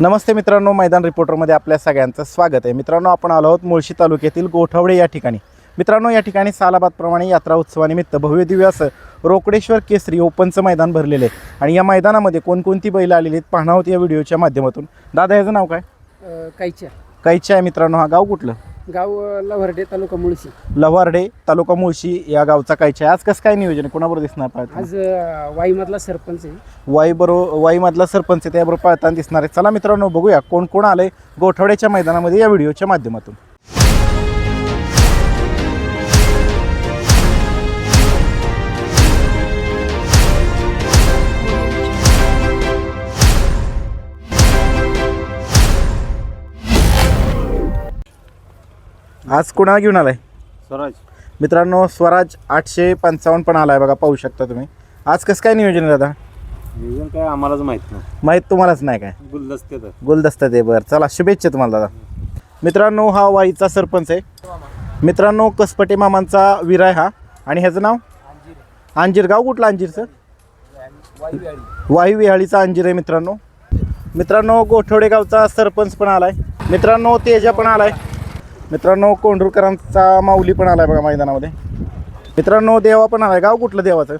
नमस्ते मित्रांनो मैदान रिपोर्टरमध्ये आपल्या सगळ्यांचं स्वागत आहे. मित्रांनो आपण आलो आहोत मुळशी तालुक्यातील गोठवडे या ठिकाणी. मित्रांनो या ठिकाणी सालाबादप्रमाणे यात्रा उत्सवानिमित्त भव्य दिव्य असं रोकडेश्वर केसरी ओपनचं मैदान भरलेलं आहे. आणि या मैदानामध्ये कोणकोणती बैल आलेली आहेत पाहणार आहोत या व्हिडिओच्या माध्यमातून. दादा ह्याचं नाव काय? कायच्या काहीचे आहे मित्रांनो. हा गाव कुठलं? गाव अ, लव्हर्डे तालुका मुळशी. लव्हार्डे तालुका मुळशी या गावचा कायचे आहे आज कसं काय नियोजन आहे? कोणाबरोबर दिसणार पाहता आज अ, वाईमधला सरपंच आहे. वाई बरोबर वाईमधला सरपंच आहे त्याबरोबर पळताना दिसणार आहे. चला मित्रांनो बघूया कोण कोण आलंय गोठवड्याच्या मैदानामध्ये या व्हिडिओच्या माध्यमातून. आज कोणाला घेऊन आलाय? स्वराज. मित्रांनो स्वराज आठशे पंचावन्न पण आलाय बघा पाहू शकता तुम्ही. आज कसं काय नियोजन आहे दादा? नियोजन काय आम्हालाच माहीत नाही. माहीत तुम्हालाच नाही काय? गुलदस्ते तर. गुलदस्ता बरं. चला शुभेच्छा तुम्हाला दादा. मित्रांनो हा वाईचा सरपंच आहे. मित्रांनो कसपटे मामांचा वीर आहे हा. आणि ह्याचं नाव? अंजीर. गाव कुठलं अंजीरचं वाई विहाळीचा अंजीर आहे मित्रांनो. मित्रांनो गोठवडे गावचा सरपंच पण आलाय. मित्रांनो तेजा पण आलाय. मित्रांनो कोंढूरकरांचा माऊली पण आलाय बघा मैदानामध्ये. मित्रांनो देवा पण आलाय. गाव कुठलं देवाचं?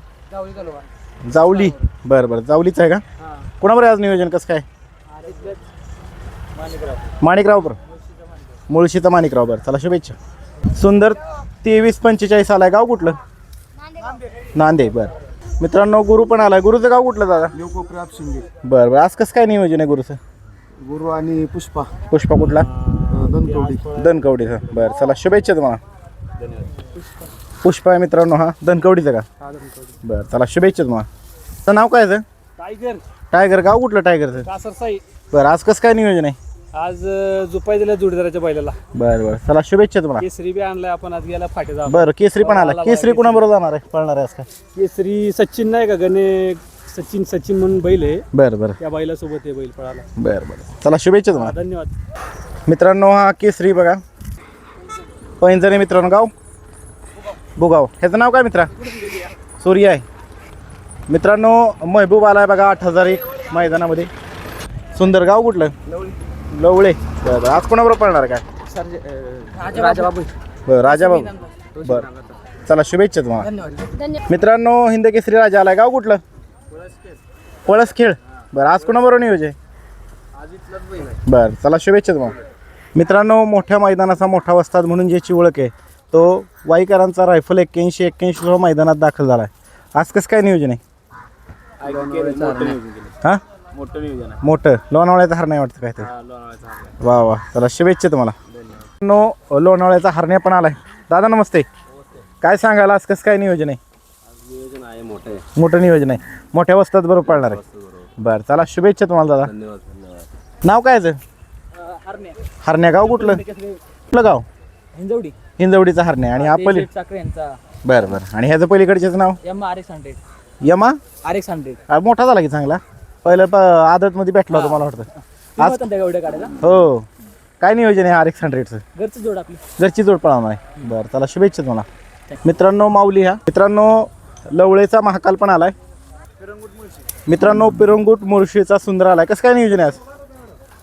जावली बरं बरं. जावलीच आहे का? कोणाबरोबर आज नियोजन? कसं काय? माणिकराव बरं मुळशीचा माणिकराव. बरं चला शुभेच्छा. सुंदर तेवीस पंचेचाळीस आलाय. गाव कुठलं? नांदे बरं. मित्रांनो गुरु पण आलाय. गुरुचं गाव कुठलं दादा? बरं बरं. आज कसं काय नियोजन आहे गुरुचं? गुरु आणि पुष्पा. पुष्पा कुठला? दनकवडीचं बरं चला शुभेच्छा तुम्हाला. पुष्पा आहे मित्रांनो हा. दनकवडीचं का? बरं चला शुभेच्छा तुम्हाला. तर नाव काय आहे? टायगर. टायगर गाव कुठलं टायगरचं कासर साई बरं आज कसं काय नियोजन आहे? आज जुपाई दिल्या जोडीदाराच्या बैलाला. बरं बरं. चला शुभेच्छा तुम्हाला. केसरी बी आणलाय आपण आज गेला फाटेचा बरं केसरी पण आला. केसरी कुणाबरोबर जाणार आहे? पळणार आहे आज काय? केसरी सचिन नाही का? गणे सचिन सचिन म्हणून बैल आहे. बरं बरं. त्या बैलासोबत आहे बैल पळाला. बरं बरं. चला शुभेच्छा तुम्हाला. धन्यवाद. मित्रांनो हा केसरी बघा. पैंजणे मित्रांनो गाव? बुगाव. ह्याचं नाव काय मित्रा? सूर्य आहे. मित्रांनो महबूब आलाय बघा आठ हजार एक मैदानामध्ये. सुंदर गाव कुठलं? लवळे. बरं बरं. आज कोणाबरोबर पळणार आहे काय राजाबाबू. बरं राजा बाबू. बरं. चला शुभेच्छा तुम्हाला. मित्रांनो हिंद केसरी राजा आलाय. गाव कुठलं? पळस खेळ बरं आज कोणाबरोबर नियोजन आहे. बरं चला शुभेच्छा तुम्हाला. मित्रांनो मोठ्या मैदानाचा मोठा वस्ताद म्हणून ज्याची ओळख आहे तो वाईकरांचा रायफल एक्क्याऐंशी एक्क्याऐंशी मैदानात दाखल झाला आहे आज कसं काय नियोजन आहे? हां? मोठं. नियोजन आहे मोठं लोणावळ्याचा हार नाही वाटतं काय ते? वा वा. चला शुभेच्छा तुम्हाला. नो लोणावळ्याचा हरण्या पण आलाय. दादा नमस्ते. काय सांगाल आज कसं काय नियोजन आहे? मोठं नियोजन आहे. मोठ्या वस्तात बरोबर पळणार आहे. बरं चला शुभेच्छा तुम्हाला दादा. नाव काय हरण्या. गाव कुठलं? कुठलं गाव? हिंजवडी. हिंजवडीचा हरण्या. आणि हा पली चाकरे यांचा. बरं बरं. आणि ह्याचं पलीकडच्याचं नाव? M R X hundred Yamaha? R X hundred हा, मोठा झाला की चांगला. पहिलं प आदतमध्ये भेटला होता मला वाटतं. आज एवढ्या काढायला हो. काय नियोजन आहे आर एक्स हंड्रेडचं घरचं जोड आपली. घरची जोड पळवणार आहे. बरं चला शुभेच्छा तुम्हाला. मित्रांनो माऊली ह्या. मित्रांनो लवळेचा महाकाल पण आलाय. मित्रांनो पिरंगुट मुळशीचा सुंदर आलाय. कसं काय नियोजन आहे आज?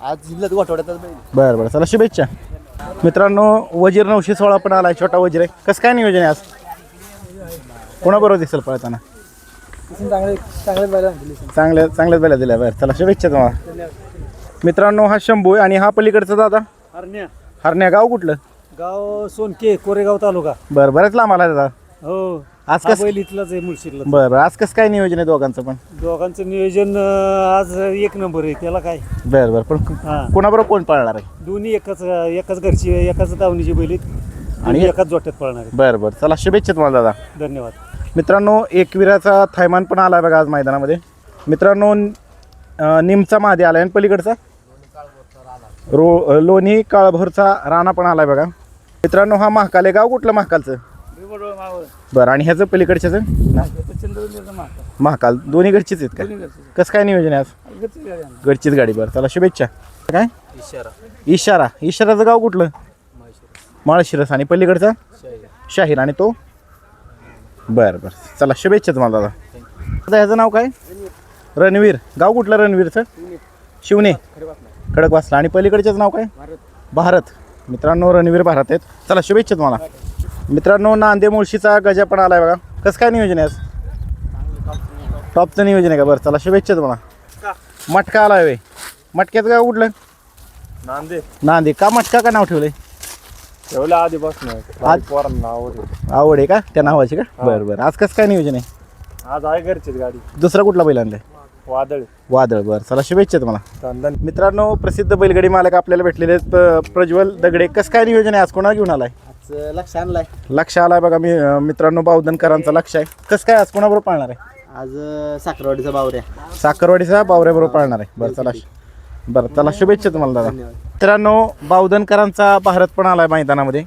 आज जिल्ह्यात गोठवड्यात बरं बरं. चला शुभेच्छा. मित्रांनो वजीर नऊशे सोळा पण आलाय छोटा वजीर आहे. कसं काय नियोजन आहे आज? कोणाबरोबर दिसेल पळताना? चांगले चांगले बैल चांगल्या चांगल्याच बेला दिल्या. बरं चला शुभेच्छा तुम्हाला. मित्रांनो हा शंभू आहे आणि हा पलीकडचा दादा? हरण्या. हरण्या गाव कुठलं? गाव सोनके कोरेगाव तालुका. बरं बरंच लांब आला दादा. हो. आज कसं बैल इथलाच आहे मुळशीतला बरं बरं आज कसं काय नियोजन आहे दोघांचं पण? दोघांचं नियोजन अं, आज एक नंबर आहे त्याला काय? बरं बरं पण हा. कोणाबरोबर कोण पळणार आहे? दोन्ही एकाच एकाच घरची एकाच दावणीची बैल आहेत. आणि एकाच जोट्यात पळणार बरं बरं. चला शुभेच्छा तुम्हाला दादा. धन्यवाद. मित्रांनो एकविराचा थैमान पण आला बघा आज मैदानामध्ये. मित्रांनो अं, निमचा मादी आलाय. आणि पलीकडचा? रो अं, लोणी काळभोरचा राणा पण आलाय बघा. मित्रांनो हा महाकाल आहे. गाव कुठलं महाकालचं? बरं आणि ह्याचं पलीकडच्याचं ना महाकाल. दोन्ही घरचीच आहेत का? कसं काय नियोजन आहे आज? घरचीच गाडी बरं. चला शुभेच्छा. काय? इशारा. इशारा. इशाराचं गाव कुठलं? माळशिरस. आणि पलीकडचा? शाहीर. आणि तो? बरं बरं. चला शुभेच्छा तुम्हाला दादा. दादा ह्याचं नाव काय? रणवीर. गाव कुठलं रणवीरचं? शिवने. कडक वाचला आणि पलीकडचेच नाव काय? भारत. मित्रांनो रणवीर भारत आहेत. चला शुभेच्छा तुम्हाला. मित्रांनो नांदे मुळशीचा गजा पण आलाय बघा. कसं काय नियोजन आहे आज? टॉपचं नियोजन आहे का? बरं चला शुभेच्छा तुम्हाला. मटका आलाय वे मटक्यात काय उडलं नांदे. नांदे. का मटका का नाव ठेवलंय? ठेवलं आधीपासून. आज- पोरांना आवड आवड आहे का? त्या नावाची का? बरं बरं. आज कसं काय नियोजन आहे? आज आहे घरचीच गाडी. दुसरा कुठला बैल आणलाय? वादळ. वादळ. बरं चला शुभेच्छा तुम्हाला. चंदन. मित्रांनो प्रसिद्ध बैलगाडी मालक आपल्याला भेटलेले आहेत प- प्रज्वल दगडे. कसं काय नियोजन आहे? आज कोणाला घेऊन आलाय? आज लक्ष आणलाय. लक्ष आलाय बघा मी अं, मित्रांनो बावधनकरांचा लक्ष आहे. कसं काय आज कोणाबरोबर पाळणार आहे? आज साखरवाडीचा बावऱ्या साखरवाडीचा बावऱ्याबरोबर पाळणार आहे. बरं चला. बरं चला शुभेच्छा तुम्हाला दादा. मित्रांनो बावधनकरांचा भारत पण आलाय मैदानामध्ये.